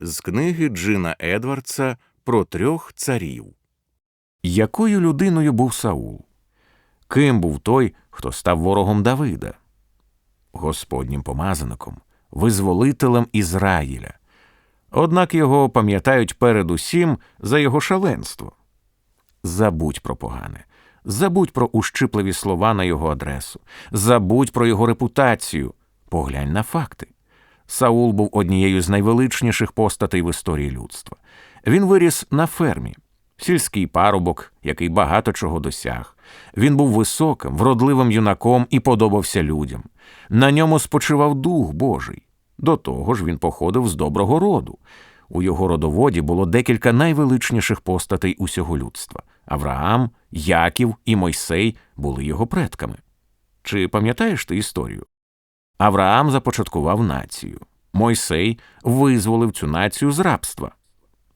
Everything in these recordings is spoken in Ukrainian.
з книги Джина Едвардса про трьох царів. Якою людиною був Саул? Ким був той, хто став ворогом Давида? Господнім помазаником, визволителем Ізраїля. Однак його пам'ятають передусім за його шаленство. Забудь про погане, забудь про ущипливі слова на його адресу, забудь про його репутацію, поглянь на факти. Саул був однією з найвеличніших постатей в історії людства. Він виріс на фермі, сільський парубок, який багато чого досяг. Він був високим, вродливим юнаком і подобався людям. На ньому спочивав дух Божий. До того ж, він походив з доброго роду. У його родоводі було декілька найвеличніших постатей усього людства. Авраам, Яків і Мойсей були його предками. Чи пам'ятаєш ти історію? Авраам започаткував націю. Мойсей визволив цю націю з рабства.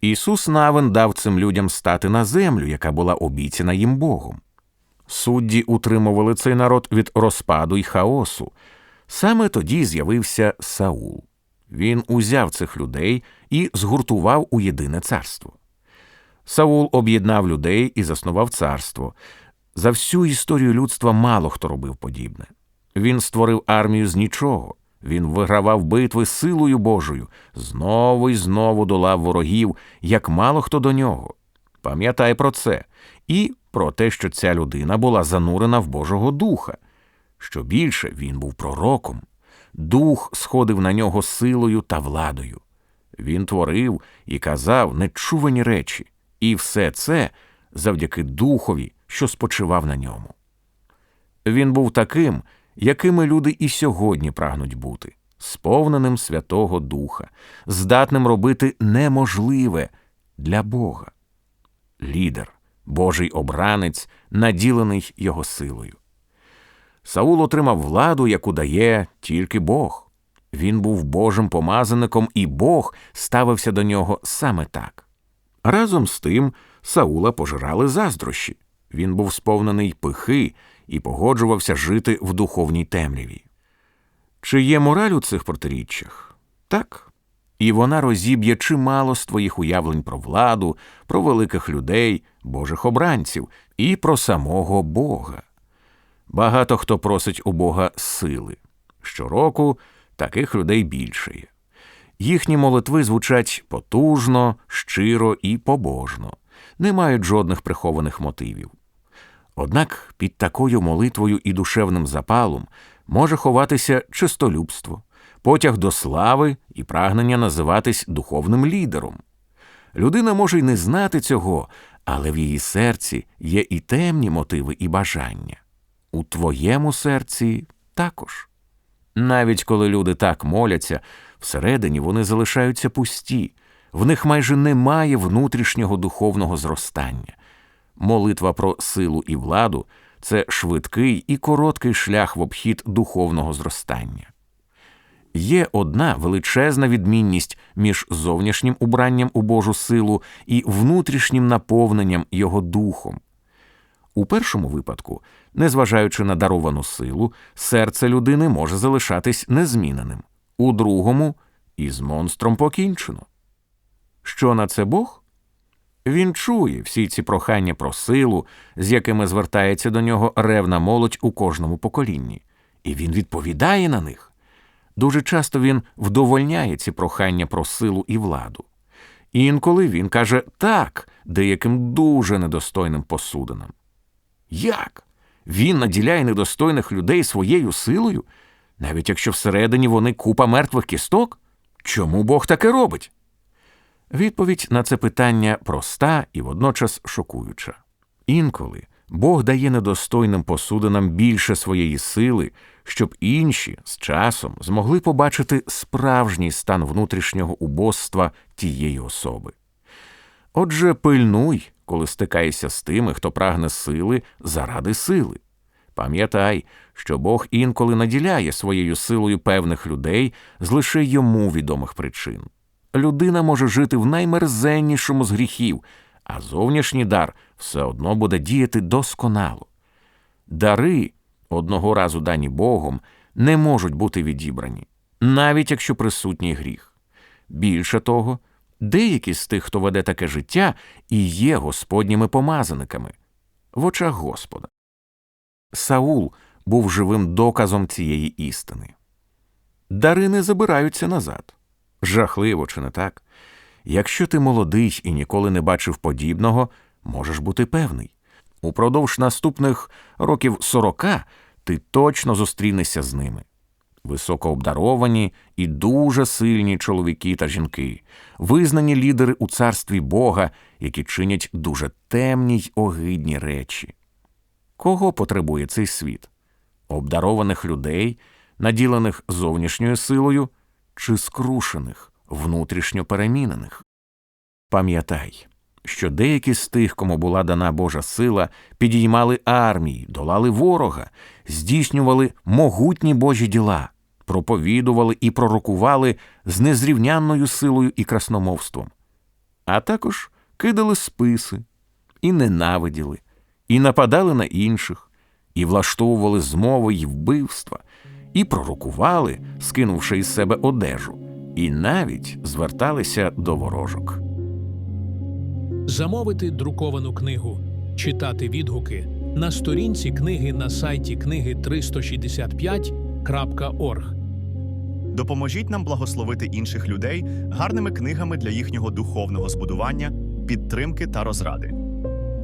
Ісус Навин дав цим людям стати на землю, яка була обіцяна їм Богом. Судді утримували цей народ від розпаду й хаосу. Саме тоді з'явився Саул. Він узяв цих людей і згуртував у єдине царство. Саул об'єднав людей і заснував царство. За всю історію людства мало хто робив подібне. Він створив армію з нічого. Він вигравав битви силою Божою, знову й знову долав ворогів, як мало хто до нього. Пам'ятай про це і про те, що ця людина була занурена в Божого Духа. Що більше він був пророком, дух сходив на нього силою та владою. Він творив і казав нечувані речі, і все це завдяки духові, що спочивав на ньому. Він був таким, якими люди і сьогодні прагнуть бути, сповненим Святого Духа, здатним робити неможливе для Бога. Лідер, Божий обранець, наділений його силою. Саул отримав владу, яку дає тільки Бог. Він був Божим помазаником, і Бог ставився до нього саме так. Разом з тим Саула пожирали заздрощі. Він був сповнений пихи і погоджувався жити в духовній темряві. Чи є мораль у цих протиріччях? Так. І вона розіб'є чимало з твоїх уявлень про владу, про великих людей, Божих обранців і про самого Бога. Багато хто просить у Бога сили. Щороку таких людей більшає. Їхні молитви звучать потужно, щиро і побожно, не мають жодних прихованих мотивів. Однак під такою молитвою і душевним запалом може ховатися чистолюбство, потяг до слави і прагнення називатись духовним лідером. Людина може й не знати цього, але в її серці є і темні мотиви і бажання. У твоєму серці також. Навіть коли люди так моляться, всередині вони залишаються пусті, в них майже немає внутрішнього духовного зростання. Молитва про силу і владу це швидкий і короткий шлях в обхід духовного зростання. Є одна величезна відмінність між зовнішнім убранням у Божу силу і внутрішнім наповненням його духом. У першому випадку, незважаючи на даровану силу, серце людини може залишатись незміненим, у другому із монстром покінчено. Що на це Бог? Він чує всі ці прохання про силу, з якими звертається до нього ревна молодь у кожному поколінні, і він відповідає на них. Дуже часто він вдовольняє ці прохання про силу і владу. Інколи він каже так деяким дуже недостойним посудинам. Як? Він наділяє недостойних людей своєю силою, навіть якщо всередині вони купа мертвих кісток? Чому Бог таке робить? Відповідь на це питання проста і водночас шокуюча. Інколи Бог дає недостойним посудинам більше своєї сили, щоб інші з часом змогли побачити справжній стан внутрішнього убожства тієї особи. Отже, пильнуй, коли стикаєшся з тими, хто прагне сили заради сили. Пам'ятай, що Бог інколи наділяє своєю силою певних людей з лише йому відомих причин. Людина може жити в наймерзеннішому з гріхів, а зовнішній дар все одно буде діяти досконало. Дари, одного разу дані Богом, не можуть бути відібрані, навіть якщо присутній гріх. Більше того, Деякі з тих, хто веде таке життя, і є господніми помазаниками в очах Господа. Саул був живим доказом цієї істини. Дари не забираються назад. Жахливо, чи не так? Якщо ти молодий і ніколи не бачив подібного, можеш бути певний. Упродовж наступних років сорока ти точно зустрінешся з ними. Високообдаровані і дуже сильні чоловіки та жінки, визнані лідери у царстві Бога, які чинять дуже темні й огидні речі. Кого потребує цей світ? Обдарованих людей, наділених зовнішньою силою, чи скрушених, внутрішньо перемінених? Пам'ятай, що деякі з тих, кому була дана Божа сила, підіймали армії, долали ворога, здійснювали могутні Божі діла, проповідували і пророкували з незрівнянною силою і красномовством, а також кидали списи, і ненавиділи, і нападали на інших, і влаштовували змови й вбивства, і пророкували, скинувши із себе одежу, і навіть зверталися до ворожок. Замовити друковану книгу, читати відгуки на сторінці книги на сайті книги 365.org. Допоможіть нам благословити інших людей гарними книгами для їхнього духовного збудування, підтримки та розради.